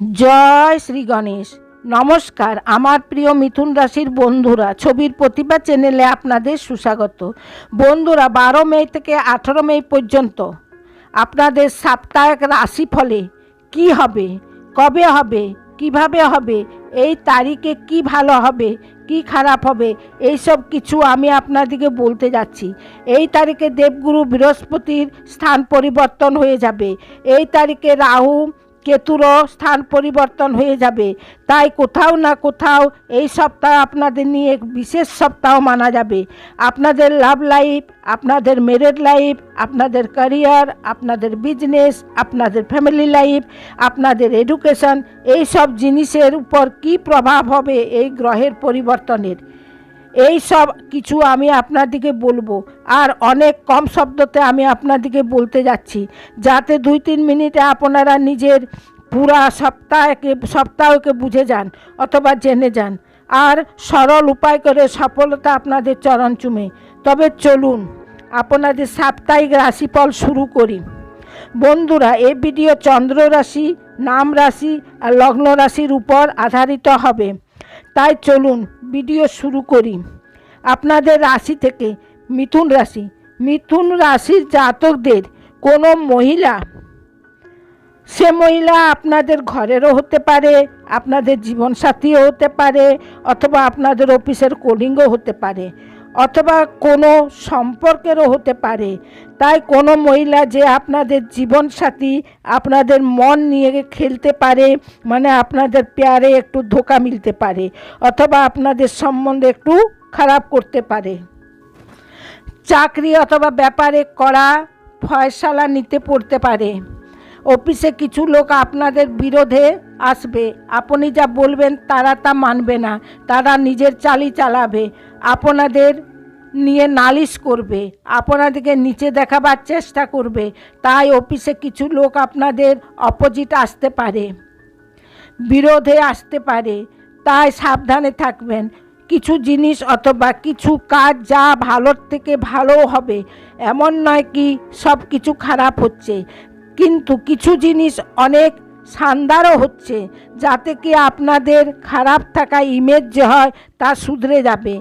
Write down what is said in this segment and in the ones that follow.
জয় শ্রী গণেশ। নমস্কার, আমার প্রিয় মিথুন রাশির বন্ধুরা, ছবির প্রতিভা চ্যানেলে আপনাদের সুস্বাগত। বন্ধুরা, বারো মে থেকে আঠেরো মে পর্যন্ত আপনাদের সাপ্তাহিক রাশিফলে কি হবে, কবে হবে, কীভাবে হবে, এই তারিখে কি ভালো হবে, কি খারাপ হবে এই সব কিছু আমি আপনাদেরকে বলতে যাচ্ছি। এই তারিখে দেবগুরু বৃহস্পতির স্থান পরিবর্তন হয়ে যাবে। এই তারিখে রাহু কেতুরও স্থান পরিবর্তন হয়ে যাবে। তাই কোথাও না কোথাও এই সপ্তাহ আপনাদের নিয়ে এক বিশেষ সপ্তাহ মানা যাবে। আপনাদের লাভ লাইফ আপনাদের মেরিড লাইফ আপনাদের ক্যারিয়ার আপনাদের বিজনেস আপনাদের ফ্যামিলি লাইফ আপনাদের এডুকেশন এই সব জিনিসের উপর কি প্রভাব হবে এই গ্রহের পরিবর্তনের? এই সব কিছু আমি আপনাদিকে বলব। আর অনেক কম শব্দতে আমি আপনাদিকে বলতে যাচ্ছি। যাতে দুই তিন মিনিটে আপনারা নিজের পুরা সপ্তাহকে সপ্তাহকে বুঝে যান অথবা জেনে যান। আর সরল উপায় করে সফলতা আপনাদের চরণ চুমে। তবে চলুন, আপনাদের সাপ্তাহিক রাশিফল শুরু করি। বন্ধুরা এই ভিডিও চন্দ্র রাশি, নাম রাশি আর লগ্ন রাশির উপর আধারিত হবে। তাই চলুন ভিডিও শুরু করি। আপনাদের রাশি থেকে মিথুন রাশি। মিথুন রাশির জাতকদের কোনো মহিলা, সে মহিলা আপনাদের ঘরেরও হতে পারে, আপনাদের জীবনসাথীও হতে পারে, অথবা আপনাদের অফিসের কোলিংও হতে পারে। অথবা কোনো সম্পর্কেরও হতে পারে। তাই কোনো মহিলা যে আপনাদের জীবনসাথী, আপনাদের মন নিয়ে খেলতে পারে মানে আপনাদের পেয়ারে একটু ধোকা মিলতে পারে, অথবা আপনাদের সম্বন্ধে একটু খারাপ করতে পারে। চাকরি অথবা ব্যাপারে করা ফয়সালা নিতে পড়তে পারে। অফিসে কিছু লোক আপনাদের বিরোধে আসবে। আপনি যা বলবেন তারা তা মানবে না। তারা নিজের চালি চালাবে। আপনাদের নিয়ে নালিশ করবে। আপনাদেরকে নিচে দেখাবার চেষ্টা করবে। তাই অফিসে কিছু লোক আপনাদের অপোজিট আসতে পারে, বিরোধে আসতে পারে। তাই সাবধানে থাকবেন। কিছু জিনিস অথবা কিছু কাজ যা ভালোর থেকে ভালো হবে, এমন নয় কি সব কিছু খারাপ হচ্ছে। কিন্তু কিছু জিনিস অনেক শানদারও হচ্ছে, যাতে কি আপনাদের খারাপ থাকা ইমেজ যে হয় তা শুধরে যাবে,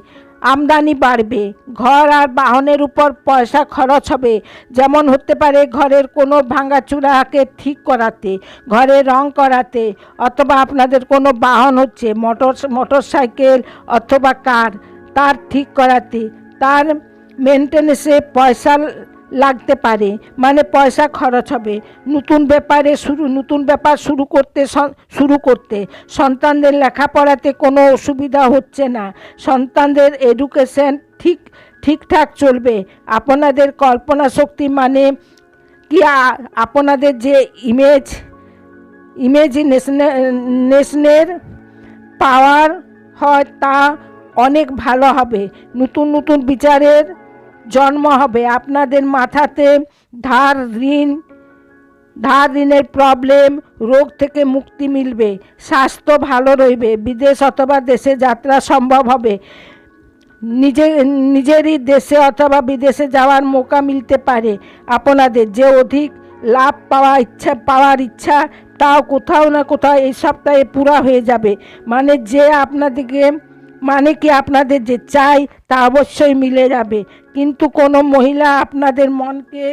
আমদানি বাড়বে, ঘর আর বাহনের উপর পয়সা খরচ হবে, যেমন হতে পারে ঘরের কোনো ভাঙাচুরাকে ঠিক করাতে, ঘরে রং করাতে, অথবা আপনাদের কোনো বাহন হচ্ছে মোটর মোটর সাইকেল অথবা কার, তার ঠিক করাতে, তার মেনটেন্যান্সে পয়সা লাগতে পারে। মানে পয়সা খরচ হবে। নতুন ব্যাপারে শুরু, নতুন ব্যাপার শুরু করতে শুরু করতে। সন্তানদের লেখাপড়াতে কোনো অসুবিধা হচ্ছে না। সন্তানদের এডুকেশন ঠিক, ঠিকঠাক চলবে। আপনাদের কল্পনা শক্তি মানে কি? আপনাদের যে ইমেজ ইমেজিনেশনের পাওয়ার হয় তা অনেক ভালো হবে। নতুন নতুন বিচারের জন্ম হবে। আপনাদের মাথাতে ধার ঋণ, ধার ঋণের প্রবলেম রোগ থেকে মুক্তি মিলবে, স্বাস্থ্য ভালো রইবে, বিদেশ অথবা দেশে যাত্রা সম্ভব হবে। নিজে, নিজেরই দেশে অথবা বিদেশে যাওয়ার মোকা মিলতে পারে। আপনাদের যে অধিক লাভ পাওয়া ইচ্ছা, পাওয়ার ইচ্ছা, তাও কোথাও না কোথাও এই সপ্তাহে পুরা হয়ে যাবে। মানে যে আপনাদেরকে মানে কি আপনাদের যে চাই তা অবশ্যই মিলে যাবে। কিন্তু কোনো মহিলা আপনাদের মনকে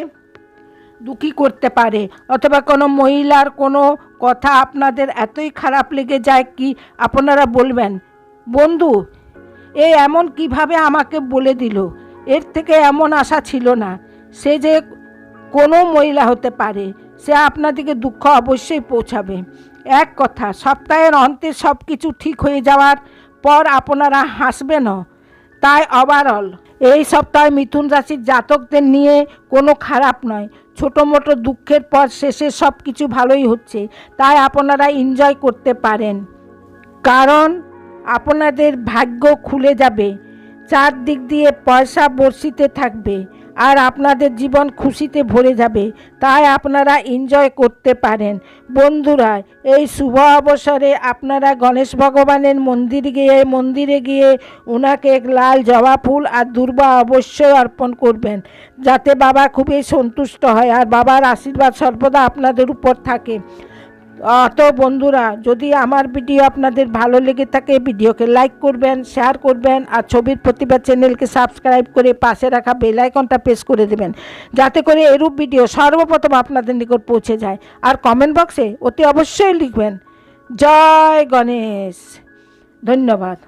দুঃখী করতে পারে, অথবা কোনো মহিলার কোনো কথা আপনাদের এতই খারাপ লেগে যায় কি আপনারা বলবেন? বন্ধু, এ এমন কীভাবে আমাকে বলে দিল? এর থেকে এমন আশা ছিল না। সে যে কোনো মহিলা হতে পারে, সে আপনাদেরকে দুঃখ অবশ্যই পৌঁছাবে। এক কথা, সপ্তাহের অন্তে সব কিছু ঠিক হয়ে যাওয়ার পর আপনারা হাসবেনও তাই ওভারঅল এই সপ্তাহে মিথুন রাশির জাতকদের নিয়ে কোনো খারাপ নয়। ছোটো মোটো দুঃখের পর শেষে সব কিছু ভালোই হচ্ছে। তাই আপনারা এনজয় করতে পারেন। কারণ আপনাদের ভাগ্য খুলে যাবে। চারদিক দিয়ে পয়সা বর্ষিতে থাকবে। আর আপনাদের জীবন খুশিতে ভরে যাবে, তাই আপনারা এনজয় করতে পারেন। বন্ধুরা, এই শুভ অবসরে আপনারা গণেশ ভগবানের মন্দির গিয়ে, মন্দিরে গিয়ে ওনাকে লাল জবা ফুল আর দুর্বা অবশ্যই অর্পণ করবেন, যাতে বাবা খুবই সন্তুষ্ট হয় আর বাবার আশীর্বাদ সর্বদা আপনাদের উপর থাকে। তো বন্ধুরা, যদি আমার ভিডিও আপনাদের ভালো লেগে থাকে, ভিডিওকে লাইক করবেন শেয়ার করবেন, আর ছবির প্রতিভা চ্যানেলকে সাবস্ক্রাইব করে পাশে রাখা বেল আইকনটা প্রেস করে দেবেন, যাতে করে এরূপ ভিডিও সর্বপ্রথম আপনাদের নিকট পৌঁছে যায়। আর কমেন্ট বক্সে অতি অবশ্যই লিখবেন, জয় গণেশ। ধন্যবাদ।